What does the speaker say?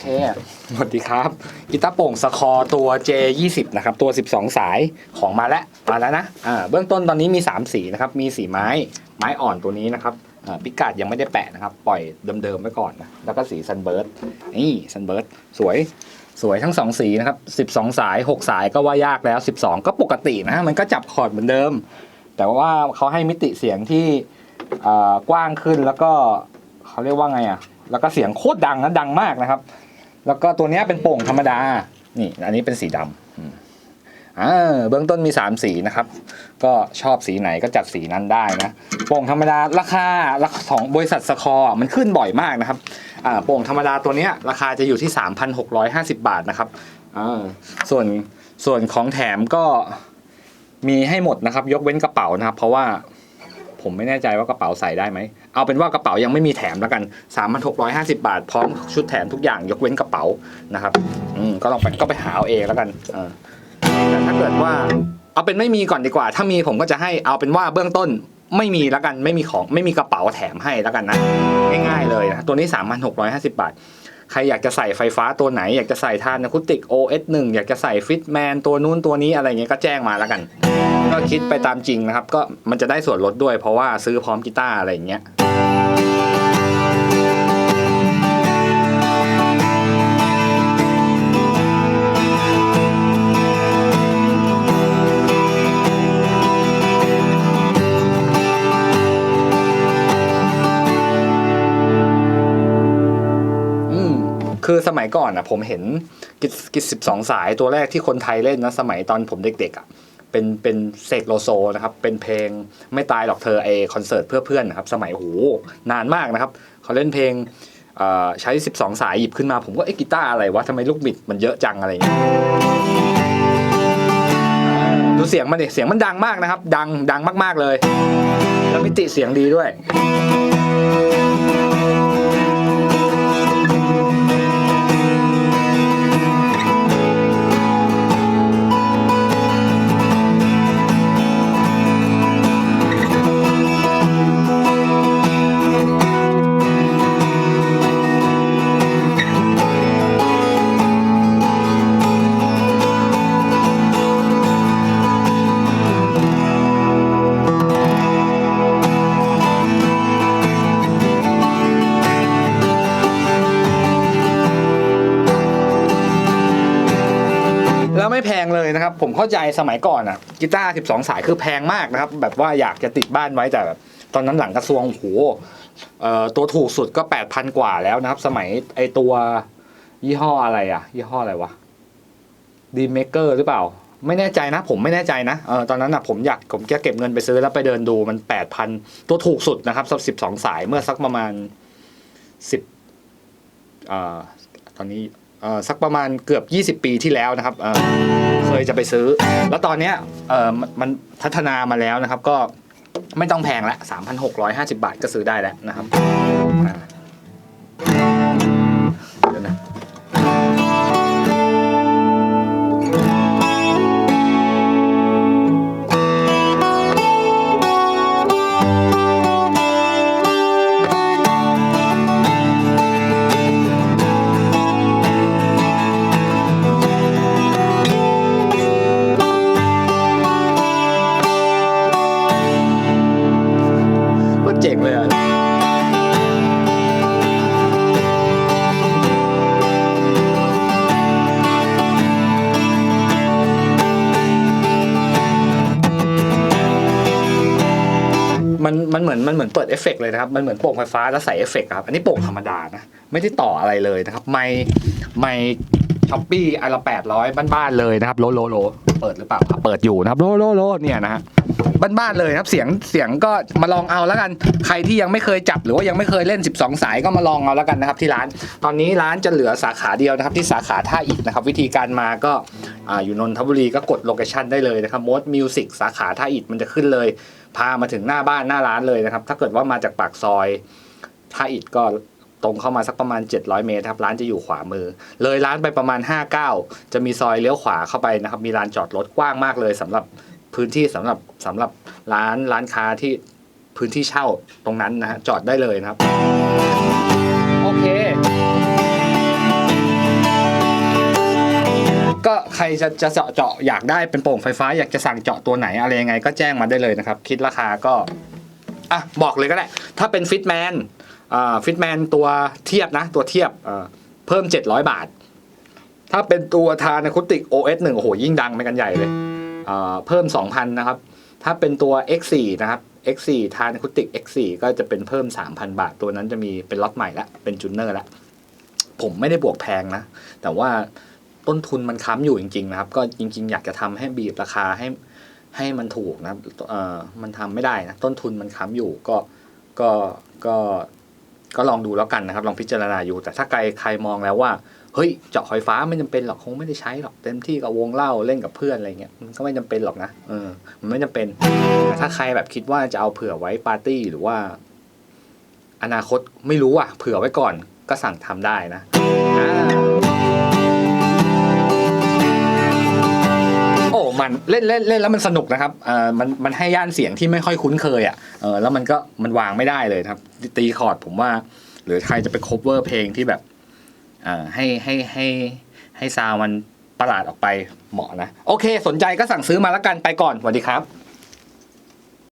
เค สวัสดีครับกีตาร์โปร่งสคอร์ตัว J20 นะครับ ตัว 12 สายของมาแล้วมาแล้วนะอ่าเบื้องต้นตอนนี้มี 3 สีนะครับ มีสีไม้ไม้อ่อนตัวนี้นะครับอ่าพิกัดยังไม่ได้แปะนะครับ ปล่อยเดิมๆไว้ก่อนนะแล้วก็สีซันเบิร์ดนี่ซันเบิร์ดสวยสวยทั้ง 2 สีนะครับ 12 สาย 6 สายก็ว่ายากแล้ว 12 ก็ปกตินะมันก็จับคอร์ดเหมือนเดิม แต่ว่าเขาให้มิติเสียงที่กว้างขึ้นแล้วก็เขาเรียกว่าไงอะแล้วก็เสียงโคตรดังนะดังมากนะครับ แล้วก็ตัวนี้เป็นโป่งธรรมดา นี่อันนี้เป็นสีดำอ่าเบื้องต้นมี 3 สีนะครับ ก็ชอบสีไหนก็จัดสีนั้นได้นะโป่งธรรมดาราคาราคาของบริษัทสคอร์มันขึ้นบ่อยมากนะครับอ่าโป่งธรรมดาตัวนี้ราคาจะอยู่ที่ 3,650 บาทนะครับอ่าส่วนส่วนของแถมก็มีให้หมดนะครับ ยกเว้นกระเป๋านะครับ เพราะว่า ผมไม่แน่ใจว่ากระเป๋าใส่ได้ไหม เอาเป็นว่ากระเป๋ายังไม่มีแถมแล้วกัน 3,650 บาท พร้อมชุดแถมทุกอย่างยกเว้นกระเป๋านะครับอืมก็ลองไปก็ไปหาเอาเองแล้วกันเออแต่ถ้าเกิดว่าเอาเป็นไม่มีก่อนดีกว่า ถ้ามีผมก็จะให้เอาเป็นว่าเบื้องต้นไม่มีแล้วกันไม่มีของไม่มีกระเป๋าแถมให้แล้วกันนะ ง่ายๆเลยนะตัวนี้ 3,650 บาท ใครอยากจะใส่ไฟฟ้าตัวไหน อยากจะใส่ทานอะคูติก OS1 อยากจะใส่ฟิตแมนตัวนู้นตัวนี้อะไรเงี้ยก็แจ้งมาแล้วกัน ก็คิดไปตามจริงนะครับ ก็มันจะได้ส่วนลดด้วย เพราะว่าซื้อพร้อมกีตาร์อะไรอย่างเงี้ยอืมคือสมัยก่อนอะผมเห็นกิจกิจสิบสองสายตัวแรกที่คนไทยเล่นนะ สมัยตอนผมเด็กๆอะ เป็นเป็นเสกโลโซนะครับ เป็นเพลงไม่ตายหรอกเธอไอคอนเสิร์ตเพื่อเพื่อนนะครับ สมัยโหนานมากนะครับ เขาเล่นเพลงใช้ 12 สายหยิบขึ้นมา ผมก็เอ๊ะกีตาร์อะไรวะทำไมลูกบิดมันเยอะจังอะไรอย่างเงี้ยดูเสียงมันดิเสียงมันดังมากนะครับ ดังดังมากๆเลย แล้วมิติเสียงดีด้วย แล้วไม่แพงเลยนะครับ ผมเข้าใจสมัยก่อนอะกีตาร์12 สายคือแพงมากนะครับ แบบว่าอยากจะติดบ้านไว้แต่แบบตอนนั้นหลังกระทรวงโอ้โหเอ่อตัวถูกสุดก็ 8,000 กว่าแล้วนะครับ สมัยไอตัวยี่ห้ออะไรอะ ยี่ห้ออะไรวะดีเมเกอร์หรือเปล่า ไม่แน่ใจนะ ผมไม่แน่ใจนะเออตอนนั้นอะผมอยากผมแค่เก็บเงินไปซื้อแล้วไปเดินดูมัน 8,000 ตัวถูกสุดนะครับสำหรับ12สายเมื่อสักประมาณ10เอ่อตอนนี้ สักประมาณเกือบ 20 ปีที่แล้วนะครับเเคยจะไปซื้อ แล้วตอนเนี้ยมันพัฒนามาแล้วนะครับ ก็ไม่ต้องแพงละ3,650 บาทก็ซื้อได้แล้วนะครับ มันเหมือนมันเหมือนเปิดเอฟเฟกต์เลยนะครับ มันเหมือนโป่งไฟฟ้าแล้วใส่เอฟเฟกต์ครับ อันนี้โป่งธรรมดานะ ไม่ได้ต่ออะไรเลยนะครับ ไม่ไม่ช้อปปี้อันละแปดร้อยบ้านๆเลยนะครับ โลโลโล เปิดหรือเปล่าครับเปิดอยู่นะครับ โลโลโลเนี่ยนะฮะ บ้านๆเลยนะครับเสียงเสียงก็มาลองเอาแล้วกัน ใครที่ยังไม่เคยจับหรือว่ายังไม่เคยเล่น 12 สายก็มาลองเอาแล้วกันนะครับที่ร้าน ตอนนี้ร้านจะเหลือสาขาเดียวนะครับที่สาขาท่าอิฐนะครับวิธีการมาก็อาอยู่นนทบุรีก็กดโลเคชั่นได้เลยนะครับมดมิวสิกสาขาท่าอิฐมันจะขึ้นเลย พามาถึงหน้าบ้านหน้าร้านเลยนะครับถ้าเกิดว่ามาจากปากซอยท่าอิฐก็ตรงเข้ามาสักประมาณ 700 เมตรครับร้านจะอยู่ขวามือ เลยร้านไปประมาณ 59 จะมีซอยเลี้ยวขวาเข้าไปนะครับ มีลานจอดรถกว้างมากเลยสำหรับ พื้นที่สำหรับสำหรับร้านร้านค้าที่พื้นที่เช่าตรงนั้นนะฮะจอดได้เลยนะครับ โอเครจะจะเจาะเจาะอยากได้เป็นโป่งไฟฟ้า อยากจะสั่งเจาะตัวไหนอะไรยังไง ก็แจ้งมาได้เลยนะครับ คิดราคาก็อะบอกเลยก็ได้ ถ้าเป็นฟิตแมนอ่าฟิตแมนตัวเทียบนะ ตัวเทียบอ่าเพิ่ม 700 บาท ถ้าเป็นตัวทานคุติก OS 1โอ้โหยิ่งดังไปกันใหญ่เลยอ่า เพิ่ม 2,000 นะครับ ถ้าเป็นตัว X4 นะครับ X4 ทานคุติก X4 ก็จะเป็นเพิ่ม 3,000 บาท ตัวนั้นจะมีเป็นล็อตใหม่ละ เป็นจูเนอร์ละ ผมไม่ได้บวกแพงนะ แต่ว่าต้นทุนมันค้ำอยู่จริง ๆ นะครับ ก็จริง ๆ อยากจะทำให้บีบราคาให้ให้มันถูกนะเออมันทำไม่ได้นะ ต้นทุนมันค้ำอยู่ก็ก็ก็ก็ลองดูแล้วกันนะครับ ลองพิจารณาอยู่ แต่ถ้าใครใครมองแล้วว่า เฮ้ยเจาะไฟฟ้าไม่จำเป็นหรอกคงไม่ได้ใช้หรอกเต็มที่กับวงเล่าเล่นกับเพื่อนอะไรเงี้ยมันก็ไม่จำเป็นหรอกนะเออมันไม่จำเป็นแต่ถ้าใครแบบคิดว่าจะเอาเผื่อไว้ปาร์ตี้หรือว่า อนาคตไม่รู้อะ เผื่อไว้ก่อนก็สั่งทำได้นะโอ้มันเล่นเล่นเล่นแล้วมันสนุกนะครับเออมันมันให้ย่านเสียงที่ไม่ค่อยคุ้นเคยอะเออแล้วมันก็มันวางไม่ได้เลยครับ ตีคอร์ดผมว่า หรือใครจะไป cover เพลงที่แบบ ให้ให้ให้ให้ซาวมันประหลาดออกไปเหมาะนะ โอเค สนใจก็สั่งซื้อมาแล้วกันไปก่อนสวัสดีครับ